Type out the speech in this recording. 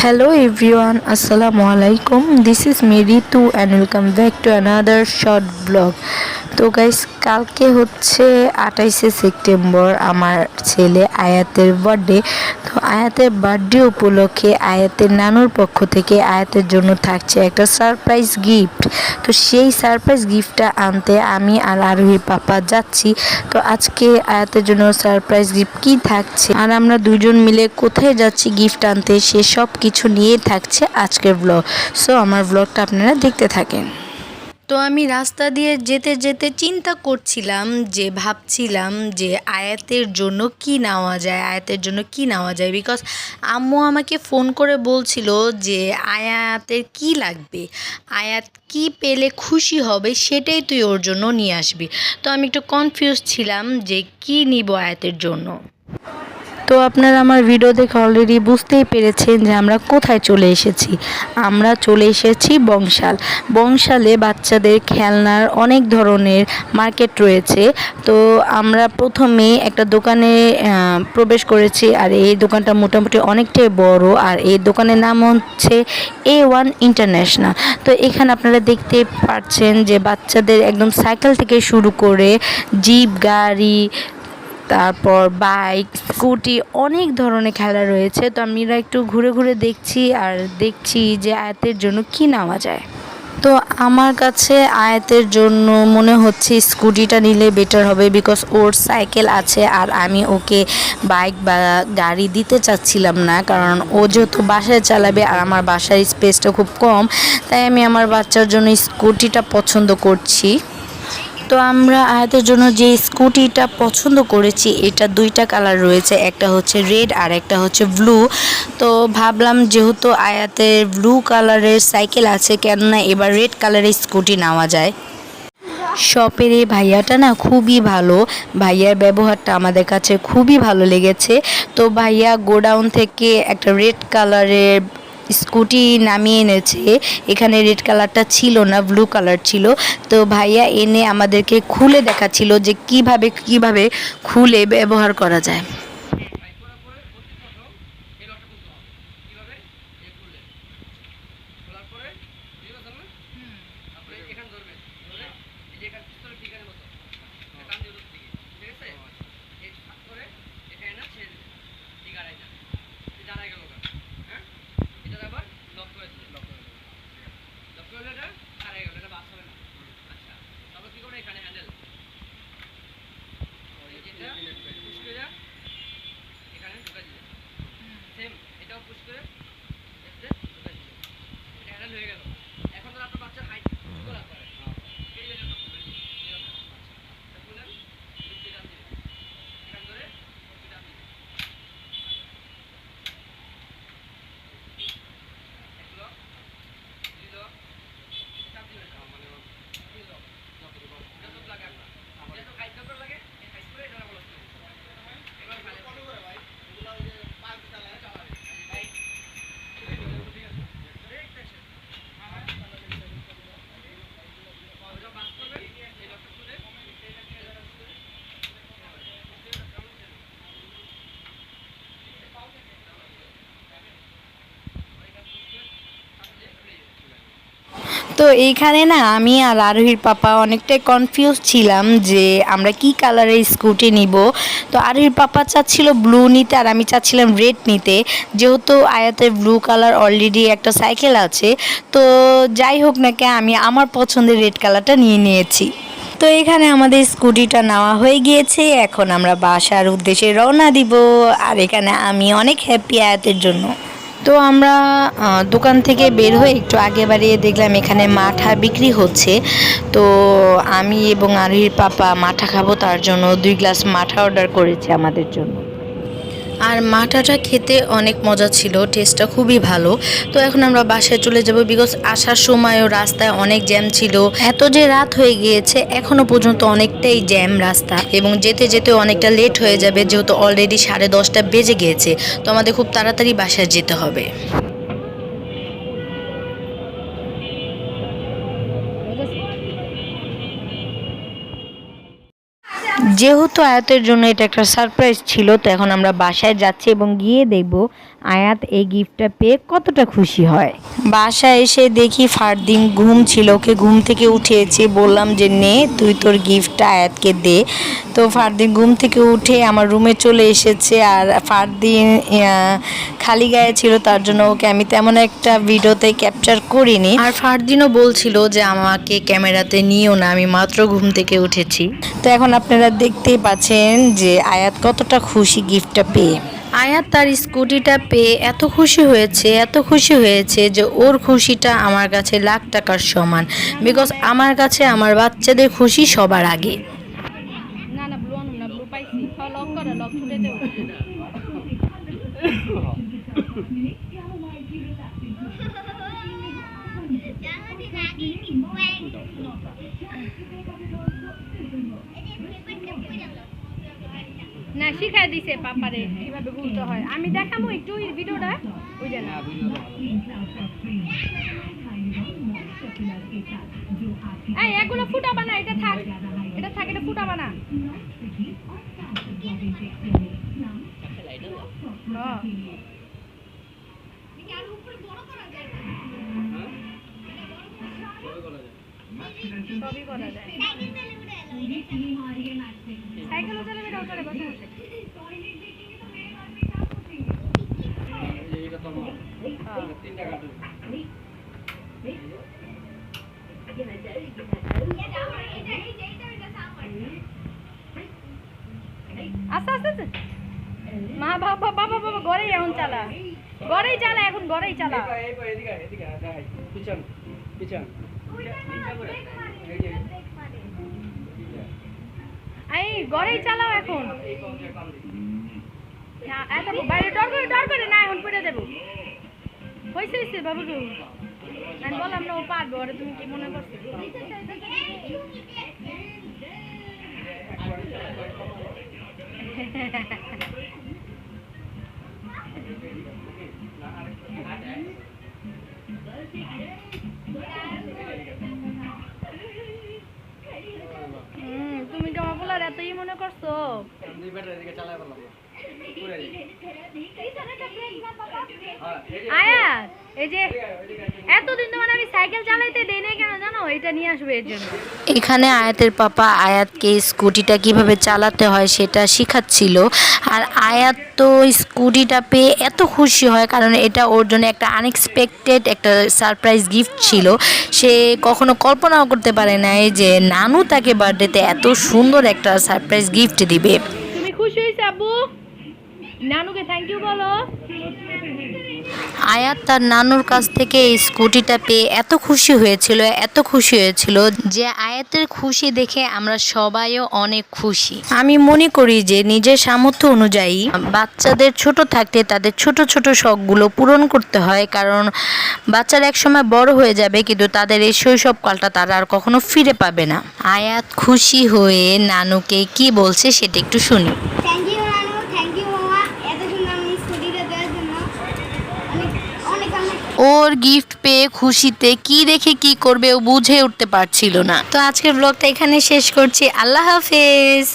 Hello everyone, Assalamu alaikum. This is me Ritu and welcome back to another short vlog. তো guys কালকে হচ্ছে আঠাইশে September আমার ছেলে আয়াতের বার্থডে তো আয়াতের বার্থডে উপলক্ষে আয়াতের নানুর পক্ষ থেকে আয়াতের জন্য থাকছে একটা সারপ্রাইজ গিফট তো সেই সারপ্রাইজ গিফটটা আনতে আমি আর আরোহীর পাপা যাচ্ছি। তো আজকে আয়াতের জন্য সারপ্রাইজ গিফট কি থাকছে? আর আমরা দুজন মিলে কোথায় যাচ্ছি গিফট আনতে, সে সব কিছু নিয়ে থাকছে আজকের ব্লগ সো আমার ব্লগটা আপনারা দেখতে থাকেন। তো আমি রাস্তা দিয়ে যেতে যেতে চিন্তা করছিলাম যে ভাবছিলাম যে আয়াতের জন্য কি নেওয়া যায়, আয়াতের জন্য কি নেওয়া যায়? বিকজ আম্মু আমাকে ফোন করে বলছিল যে আয়াতের কি লাগবে? আয়াত কি পেলে খুশি হবে সেটাই তুই ওর জন্য নিয়ে আসবি। তো আমি একটু কনফিউজ ছিলাম যে কি নিব আয়াতের জন্য। তো আপনারা আমার ভিডিও দেখে অলরেডি বুঝতেই পেরেছেন যে আমরা কোথায় চলে এসেছি। আমরা চলে এসেছি বংশাল। বংশালে বাচ্চাদের খেলনার অনেক ধরনের মার্কেট রয়েছে। তো আমরা প্রথমে একটা দোকানে প্রবেশ করেছি আর এই দোকানটা মোটামুটি অনেকটাই বড় আর এই দোকানের নাম হচ্ছে এ ওয়ান ইন্টারন্যাশনাল তো এখানে আপনারা দেখতে পাচ্ছেন যে বাচ্চাদের একদম সাইকেল থেকে শুরু করে, জিপ, গাড়ি তারপর বাইক, স্কুটি, অনেক ধরনের খেলা রয়েছে। তো আমরা একটু ঘুরে ঘুরে দেখছি আর দেখছি যে আয়াতের জন্য কি নেওয়া যায়। তো আমার কাছে আয়াতের জন্য মনে হচ্ছে স্কুটিটা নিলে বেটার হবে বিকজ ওর সাইকেল আছে আর আমি ওকে বাইক বা গাড়ি দিতে চাচ্ছিলাম না কারণ ও যেহেতু বাসায় চালাবে আর আমার বাসার স্পেসটা খুব কম, তাই আমি আমার বাচ্চার জন্য স্কুটিটা পছন্দ করছি। তো আমরা আয়াতের জন্য যে স্কুটিটা পছন্দ করেছি, এটা দুইটা কালার রয়েছে। একটা হচ্ছে রেড আর একটা হচ্ছে ব্লু। তো ভাবলাম যেহেতু আয়াতের ব্লু কালারের সাইকেল আছে, কেননা এবার রেড কালারের স্কুটি নেওয়া যায়। শপের এই ভাইয়াটা না খুবই ভালো। ভাইয়ার ব্যবহারটা আমাদের কাছে খুবই ভালো লেগেছে। তো ভাইয়া গোডাউন থেকে একটা রেড কালারের স্কুটি নামিয়ে এনেছে। এখানে রেড কালারটা ছিল না, ব্লু কালার ছিল। তো ভাইয়া এনে আমাদেরকে খুলে দেখাচ্ছিল যে কীভাবে কীভাবে খুলে ব্যবহার করা যায় সেম এটাও পুশ করে এসে ঢুকে দিলে এটা হ্যান্ডেল হয়ে গেল এখন তো আপনার বাচ্চার হাইট করা করে এই যে এটা খুলে দিন এরকম এটা খুলেন দুটি টান দিবেন এখান ধরে দুটি টান দিবেন এক লক দুই লক চাপ দিবেন মানে তিন লক যত লাগে আপনার যত হাইট যত লাগে এই হাইট করে এটা বলা এবার খালি ভাই এগুলো ওই যে পাঁচ চালায় চালাবে ভাই তো এইখানে না আমি আর আরোহীর পাপা অনেকটাই কনফিউজ ছিলাম যে আমরা কি কালারের স্কুটি নিব। তো আরোহীর পাপা চাচ্ছিল ব্লু নিতে আর আমি চাচ্ছিলাম রেড নিতে। যেহেতু আয়াতের ব্লু কালার অলরেডি একটা সাইকেল আছে, তো যাই হোক না কেন আমি আমার পছন্দের রেড কালারটা নিয়ে নিয়েছি। তো এখানে আমাদের স্কুটিটা নেওয়া হয়ে গিয়েছে, এখন আমরা বাসার উদ্দেশ্যে রওনা দিব। আর এখানে আমি অনেক হ্যাপি আয়াতের জন্য। তো আমরা দোকান থেকে বের হয়ে একটু আগে বাড়িয়ে দেখলাম এখানে মাঠা বিক্রি হচ্ছে। তো আমি এবং আরোহীর পাপা মাঠা খাব, তার জন্য দুই গ্লাস মাঠা অর্ডার করেছে আমাদের জন্য। আর মাঠাটা খেতে অনেক মজা ছিল টেস্টটা খুবই ভালো। তো এখন আমরা বাসায় চলে যাব বিকজ আসার সময়ও রাস্তায় অনেক জ্যাম ছিল। এত যে রাত হয়ে গিয়েছে, এখনও পর্যন্ত অনেকটাই জ্যাম রাস্তা। এবং যেতে যেতে অনেকটা লেট হয়ে যাবে, যেহেতু অলরেডি সাড়ে দশটা বেজে গিয়েছে। তো আমাদের খুব তাড়াতাড়ি বাসায় যেতে হবে। যেহেতু আয়াতের জন্য এটা একটা সারপ্রাইজ ছিল, তো এখন আমরা বাসায় যাচ্ছি এবং গিয়ে দেখব আয়াত এই গিফটটা পেয়ে কতটা খুশি হয়? বাসায় এসে দেখি ফারদিন ঘুম ছিল, ওকে ঘুম থেকে উঠিয়েছি, বললাম যে, নে, তুই তোর গিফটটা আয়াতকে দে। তো ফারদিন ঘুম থেকে উঠে আমার রুমে চলে এসেছে আর ফারদিন খালি গায়ে ছিল, তার জন্য ওকে আমি তেমন একটা ভিডিওতে ক্যাপচার করিনি। আর ফারদিনও বলছিল যে, আমাকে ক্যামেরাতে নিও না, আমি মাত্র ঘুম থেকে উঠেছি। তো এখন আপনারা দেখতেই পাচ্ছেন যে আয়াত কতটা খুশি গিফটটা পেয়ে। আয়াত তার স্কুটিটা পেয়ে এত খুশি হয়েছে এত খুশি হয়েছে যে ওর খুশিটা আমার কাছে লাখ টাকার সমান। বিকজ আমার কাছে আমার বাচ্চাদের খুশি সবার আগে। না না করো শিখাই দিছে পাপারে কীভাবে ঘুরতে হয়। আমি দেখাবো একটু এই ভিডিওটা ওই যে না। এই এগুলো ফুটা বানা এটা থাক। এটা থাক এটা ফুটা বানা। হ্যাঁ। আস্তে আস্তে আস্তে মা, বাবা বাবা বাবা, ঘরেই এখন চালা। ঘরেই চালা, এখন ঘরেই চালা। পিছন পিছন। এই ঘরেই চালাও এখন। হ্যাঁ, এত বাইরে না এখন পড়ে দেবো হয়েছে হয়েছে বাবু আমি বললাম না ও পারবে ওরা তুমি কি মনে করছ? আমার মনে করছ না। এই। যে, আয়া এই যে এতদিন তোমার আমি সাইকেল চালাইতে দেই নাই কেন জানো এটা নিয়ে আসবে এর জন্য। এখানে আয়াতের পাপা আয়াতকে স্কুটিটা কীভাবে চালাতে হয় সেটা শেখাচ্ছিল। আর আয়াত তো স্কুটিটা পেয়ে এত খুশি হয় কারণ এটা ওর জন্য একটা আনএক্সপেক্টেড একটা সারপ্রাইজ গিফট ছিল। সে কখনো কল্পনাও করতে পারে নাই যে নানু তাকে বার্থডেতে এত সুন্দর একটা সারপ্রাইজ গিফট দিবে। তুমি খুশি হয়েছে আব্বু? নানুকে থ্যাংক ইউ বলো। আয়াত তার নানুর কাছ থেকে এই স্কুটিটা পেয়ে এত খুশি হয়েছিল, এত খুশি হয়েছিল যে আয়াতের খুশি দেখে আমরা সবাইও অনেক খুশি। আমি মনে করি যে নিজের সামর্থ্য অনুযায়ী বাচ্চাদের ছোট থাকতে তাদের ছোট ছোট শখগুলো পূরণ করতে হয়, কারণ বাচ্চারা একসময় বড় হয়ে যাবে কিন্তু তাদের এই শৈশব শৈশবকালটা তারা আর কখনো ফিরে পাবে না। আয়াত খুশি হয়ে নানুকে কি বলছে সেটা একটু শুনি থ্যাংক ইউ নানু থ্যাংক ইউ মামা এত সুন্দর আমি স্কুটিটা দেওয়ার জন্য অনেক অনেক অনেক ওর গিফট পেয়ে খুশিতে কি দেখে কি করবে ও বুঝে উঠতে পারছিল না। তো আজকের ব্লগটা এখানে শেষ করছি। আল্লাহ হাফেজ।